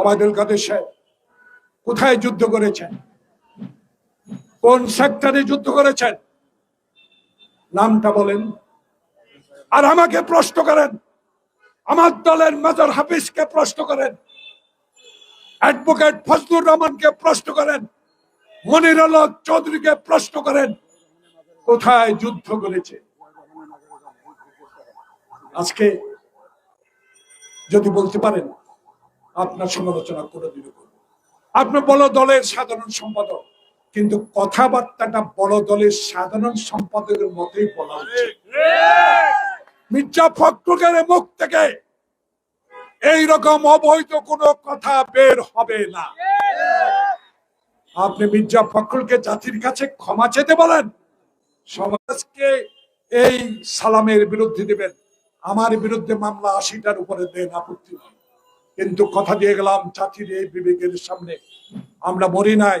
অবায়দুল কাদের সাহেব, কোথায় যুদ্ধ করেছেন? কোন সেক্টরে যুদ্ধ করেছেন? নামটা বলেন। আর আমাকে প্রশ্ন করেন, আমার দলের মেজর হাফিজকে প্রশ্ন করেন অ্যাডভোকেট ফজলুর রহমানকে প্রশ্ন করেন, মনির আল্লাহ চৌধুরীকে প্রশ্ন করেন, কোথায় যুদ্ধ করেছে? আজকে যদি বলতে পারেন আপনার সমালোচনা কোনোদিনও করব আপনার বড় দলের সাধারণ সম্পাদক, কিন্তু কথাবার্তাটা বড় দলের সাধারণ সম্পাদকের মতোই বলা উচিত। মির্জা ফখরুলের মুখ থেকে এই রকম অবৈধ কোনো কথা বের হবে না। আপনি মির্জা ফখরুলকে জাতির কাছে ক্ষমা চেতে বলেন, সমাজকে এই সালামের বিরুদ্ধে দিবেন। আমার বিরুদ্ধে মামলা আশিটার উপরে দেন আপত্তি নেই। কিন্তু কথা দিয়ে গেলাম জাতির এই বিবেকের সামনে। আমরা মরি নাই।